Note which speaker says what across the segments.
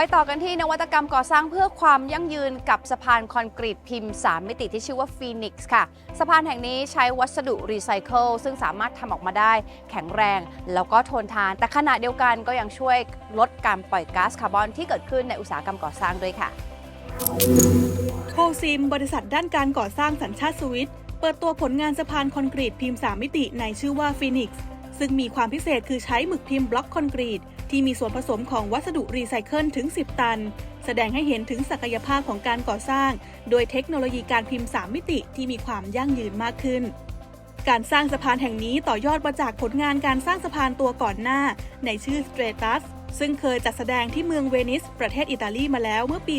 Speaker 1: ไปต่อกันที่นวัตกรรมก่อสร้างเพื่อความยั่งยืนกับสะพานคอนกรีตพิมพ์ 3 มิติที่ชื่อว่า Phoenix ค่ะ สะพานแห่งนี้ใช้วัสดุรีไซเคิลซึ่งสามารถทำออกมาได้แข็งแรง แล้วก็ทนทาน แต่ขณะเดียวกันก็ยังช่วยลดการปล่อยก๊าซคาร์บอนที่เกิดขึ้นในอุตสาหกรรมก่อสร้างด้วยค่ะ
Speaker 2: โคซิม บริษัทด้านการก่อสร้างสัญชาติสวิตเปิดตัวผลงานสะพานคอนกรีตพิมพ์ 3 มิติในชื่อว่า Phoenix ซึ่งมีความพิเศษคือใช้หมึกพิมพ์บล็อกคอนกรีต ที่มีส่วนผสมของวัสดุรีไซเคิลถึง 10 ตัน แสดงให้เห็นถึงศักยภาพของการก่อสร้าง โดยเทคโนโลยีการพิมพ์ 3 มิติที่มีความยั่งยืนมากขึ้น การสร้างสะพานแห่งนี้ต่อยอดมาจากผลงานการสร้างสะพานตัวก่อนหน้า ในชื่อ Stratus ซึ่งเคยจัดแสดงที่เมืองเวนิส ประเทศอิตาลีมาแล้วเมื่อปี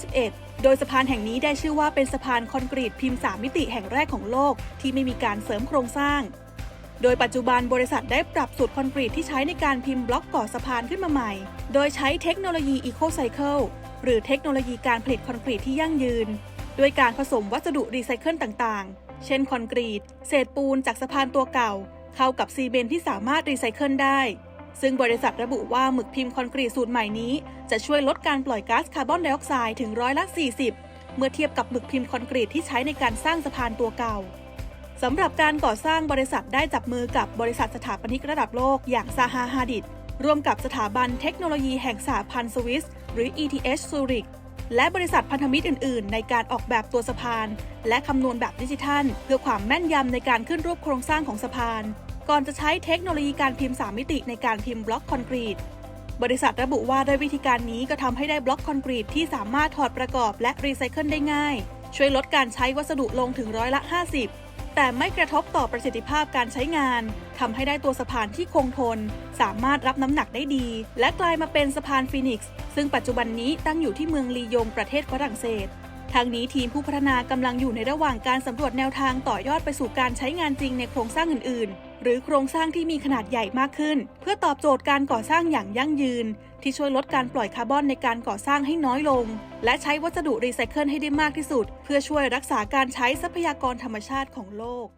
Speaker 2: 2021 โดยสะพานแห่งนี้ได้ชื่อว่าเป็นสะพานคอนกรีตพิมพ์ 3 มิติแห่งแรกของโลก ที่ไม่มีการเสริมโครงสร้าง โดยปัจจุบันบริษัทได้ปรับสูตรคอนกรีตที่ใช้ในการพิมพ์บล็อกก่อสะพานขึ้นมาใหม่ โดยใช้เทคโนโลยี Eco Cycle หรือเทคโนโลยีการผลิตคอนกรีตที่ยั่งยืน ด้วยการผสมวัสดุรีไซเคิลต่างๆ เช่นคอนกรีต เศษปูนจากสะพานตัวเก่า เข้ากับซีเมนต์ที่สามารถรีไซเคิลได้ ซึ่งบริษัทระบุว่าหมึกพิมพ์คอนกรีตสูตรใหม่นี้ จะช่วยลดการปล่อยก๊าซคาร์บอนไดออกไซด์ถึงร้อยละ 40 เมื่อเทียบกับหมึกพิมพ์คอนกรีตที่ใช้ในการสร้างสะพานตัวเก่า สำหรับการก่อสร้างบริษัทได้จับมือกับบริษัทสถาปนิกระดับโลกอย่างซาฮาฮาดิดร่วมกับสถาบันเทคโนโลยีแห่งสหพันธ์สวิส หรือ ETH Zurich และบริษัทพันธมิตรอื่น ๆ ในการออกแบบตัวสะพาน และคำนวณแบบดิจิทัล เพื่อความแม่นยำในการขึ้นรูปโครงสร้างของสะพาน ก่อนจะใช้เทคโนโลยีการพิมพ์ 3 มิติในการพิมพ์บล็อกคอนกรีต บริษัทระบุว่าด้วยวิธีการนี้ก็ทำให้ได้บล็อกคอนกรีตที่สามารถถอดประกอบและรีไซเคิลได้ง่าย ช่วยลดการใช้วัสดุลงถึงร้อยละ 50 แต่ไม่กระทบต่อประสิทธิภาพการใช้งานทำให้ได้ตัวสะพานที่คงทน สามารถรับน้ำหนักได้ดี และกลายมาเป็นสะพานฟีนิกซ์ซึ่งปัจจุบันนี้ตั้งอยู่ที่เมืองลียงประเทศฝรั่งเศสทางนี้ทีมผู้พัฒนากำลังอยู่ในระหว่างการสำรวจแนวทางต่อยอดไปสู่การใช้งานจริงในโครงสร้างอื่นๆ หรือโครงสร้างที่มีขนาดใหญ่มากขึ้น เพื่อตอบโจทย์การก่อสร้างอย่างยั่งยืน ที่ช่วยลดการปล่อยคาร์บอนในการก่อสร้างให้น้อยลง และใช้วัสดุรีไซเคิลให้ได้มากที่สุด เพื่อช่วยรักษาการใช้ทรัพยากรธรรมชาติของโลก